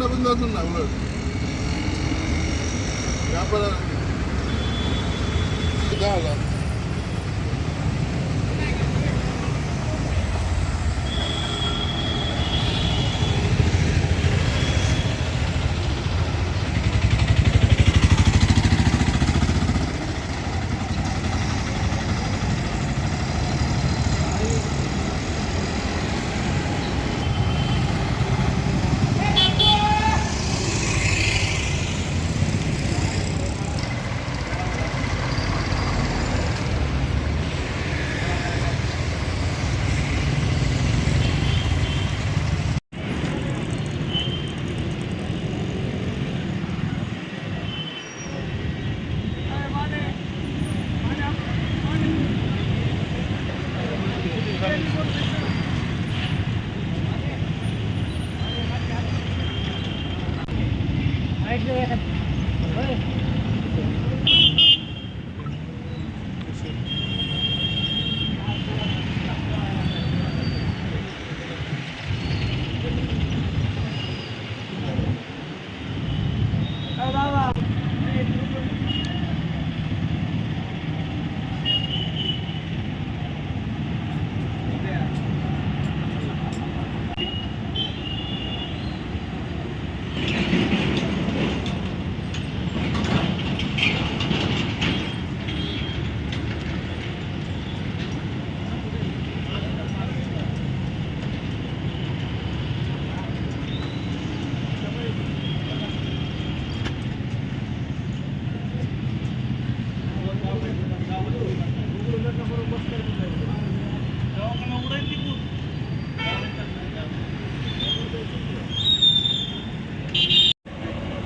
धंदा बंद असून ना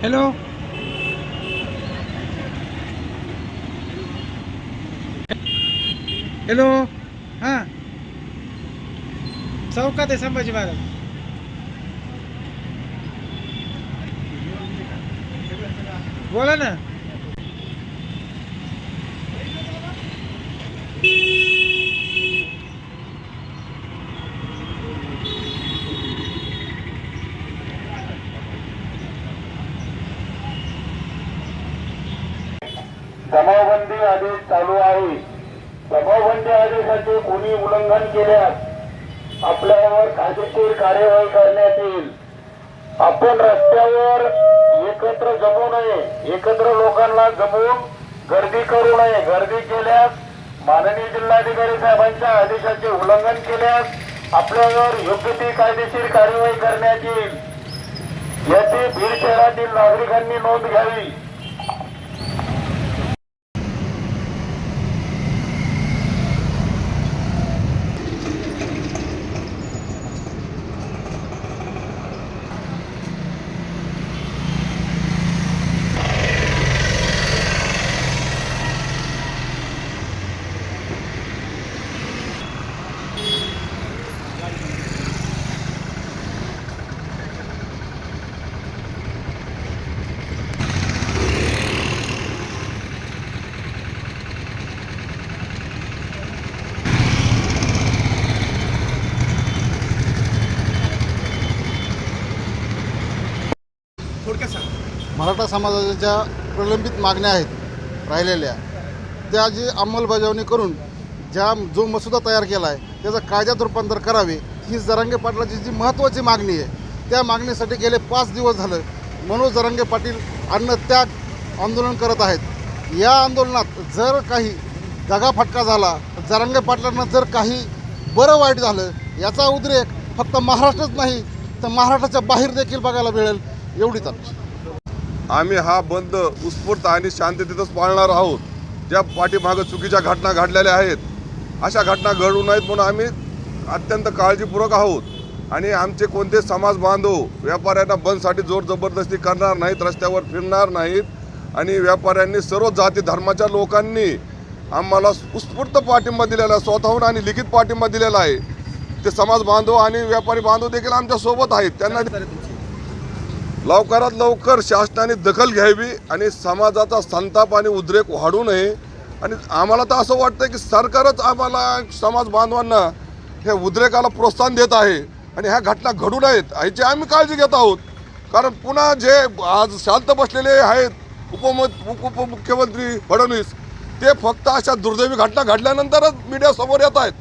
हॅलो. हॅलो. हां. चौकात आहे संभाजी महाराज. बोला ना. जमावबंदी आदेश चालू आहे. सभाबंदी आदेशाचे कोणी उल्लंघन केल्यास आपल्यावर कायदेशीर कार्यवाही करण्यात येईल. आपण रस्त्यावर एकत्र जमू नये. एकत्र लोकांना जमवून गर्दी करू नये. गर्दी केल्यास माननीय जिल्हाधिकारी साहेबांच्या आदेशाचे उल्लंघन केल्यास आपल्यावर योग्य ती कायदेशीर कार्यवाही करण्यात येईल. याची बीड शहरातील नागरिकांनी नोंद घ्यावी. मराठा समाजाच्या प्रलंबित मागण्या आहेत राहिलेल्या. त्या जी अंमलबजावणी करून ज्या जो मसुदा तयार केला आहे त्याचं कायद्यात रूपांतर करावे ही जरांगे पाटलाची जी महत्त्वाची मागणी आहे त्या मागणीसाठी गेले पाच दिवस झालं मनोज जरांगे पाटील अन्नत्याग आंदोलन करत आहेत. या आंदोलनात जर काही दगाफटका झाला जरांगे पाटलांना जर काही बरं वाईट झालं याचा उद्रेक फक्त महाराष्ट्रच नाही तर महाराष्ट्राच्या बाहेर देखील बघायला मिळेल एवढीच तर आम्ही हा बंद उत्स्फूर्त आणि शांततेतच पाळणार आहोत. ज्या पाठीमागं चुकीच्या घटना घडलेल्या आहेत अशा घटना घडू नयेत म्हणून आम्ही अत्यंत काळजीपूर्वक आहोत. आणि आमचे कोणते समाज बांधव व्यापाऱ्यांना बंदसाठी जोर जबरदस्ती करणार नाहीत रस्त्यावर फिरणार नाहीत आणि व्यापाऱ्यांनी सर्व जाती धर्माच्या लोकांनी आम्हाला उत्स्फूर्त पाठिंबा दिलेला आहे स्वतःहून आणि लिखित पाठिंबा दिलेला आहे. ते समाज बांधव आणि व्यापारी बांधव देखील आमच्यासोबत आहेत. त्यांना लवकरात लवकर शासनाने दखल घ्यावी आणि समाजाचा संताप आणि उद्रेक वाढू नये. आणि आम्हाला तर असं वाटतं की सरकारच आम्हाला समाज बांधवांना हे उद्रेकाला प्रोत्साहन देत आहे आणि ह्या घटना घडू नयेत ह्याची आम्ही काळजी घेत आहोत. कारण पुन्हा जे आज शांत बसलेले आहेत उपम उपमुख्यमंत्री फडणवीस ते फक्त अशा दुर्दैवी घटना घडल्यानंतरच मीडियासमोर येत आहेत.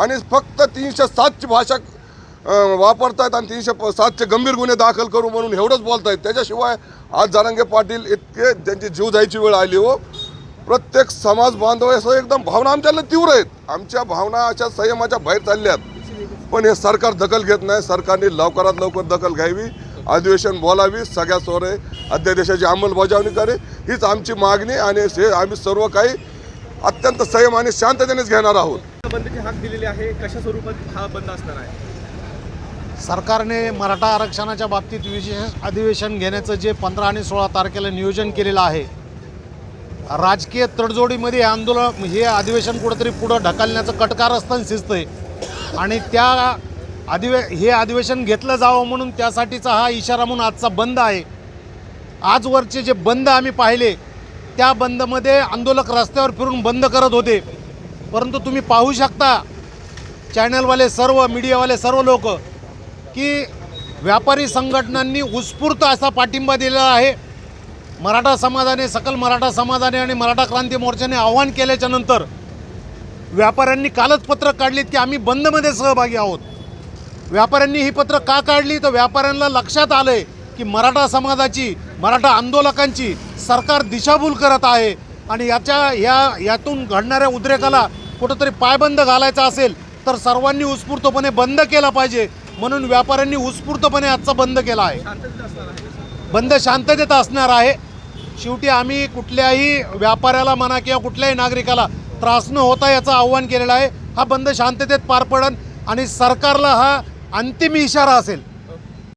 आणि फक्त तीनशे सातची भाषा वापरतायत आणि तीनशे प- सातचे गंभीर गुन्हे दाखल करू म्हणून एवढंच बोलतायत. त्याच्याशिवाय आज जारंगे पाटील इतके त्यांची जीव जायची वेळ आली हो. प्रत्येक समाज बांधव असं एकदम भावना आमच्याला तीव्र आहेत. आमच्या भावना अशा संयमाच्या बाहेर चालल्यात. पण हे सरकार दखल घेत नाही. सरकारने लवकरात लवकर दखल घ्यावी. अधिवेशन बोलावी. सगळ्या सोरे अध्यादेशाची अंमलबजावणी करे हीच आमची मागणी आणि हे आम्ही सर्व काही अत्यंत संयम आणि शांततेनेच घेणार आहोत. बंदचे हाक दिलेले आहे. कशा स्वरूपात हा बंद असणार आहे? सरकारने मराठा आरक्षणाच्या बाबतीत विशेष अधिवेशन घेण्याचं जे पंधरा आणि सोळा तारखेला नियोजन केलेलं आहे राजकीय तडजोडीमध्ये हे आंदोलन हे अधिवेशन कुठंतरी पुढं ढकलण्याचं कटकारस्थान शिजतंय आणि त्या अधिवे हे अधिवेशन घेतलं जावं म्हणून त्यासाठीचा हा इशारा म्हणून आजचा बंद आहे. आजवरचे जे बंद आम्ही पाहिले त्या बंदमध्ये आंदोलक रस्त्यावर फिरून बंद करत होते. परंतु तुम्ही पाहू शकता चॅनलवाले सर्व मीडियावाले सर्व लोक की व्यापारी संघटनांनी उत्स्फूर्त असा पाठिंबा दिलेला आहे. मराठा समाजाने सकल मराठा समाजाने आणि मराठा क्रांती मोर्चाने आव्हान केल्याच्यानंतर व्यापाऱ्यांनी कालच पत्रक काढलीत की आम्ही बंदमध्ये सहभागी आहोत. व्यापाऱ्यांनी ही पत्र का काढली? तर व्यापाऱ्यांना लक्षात आलं आहे की मराठा समाजाची मराठा आंदोलकांची सरकार दिशाभूल करत आहे आणि याच्या या यातून घडणाऱ्या उद्रेकाला कुठंतरी पायबंद घालायचा असेल तर सर्वांनी उत्स्फूर्तपणे बंद केला पाहिजे. म्हणून व्यापाऱ्यांनी उत्स्फूर्तपणे आजचा बंद केला आहे. बंद शांततेत असणार आहे. शेवटी आम्ही कुठल्याही व्यापाऱ्याला म्हणा किंवा कुठल्याही नागरिकाला त्रास न होता याचं आव्हान केलेलं आहे. हा बंद शांततेत पार पडन आणि सरकारला हा अंतिम इशारा असेल.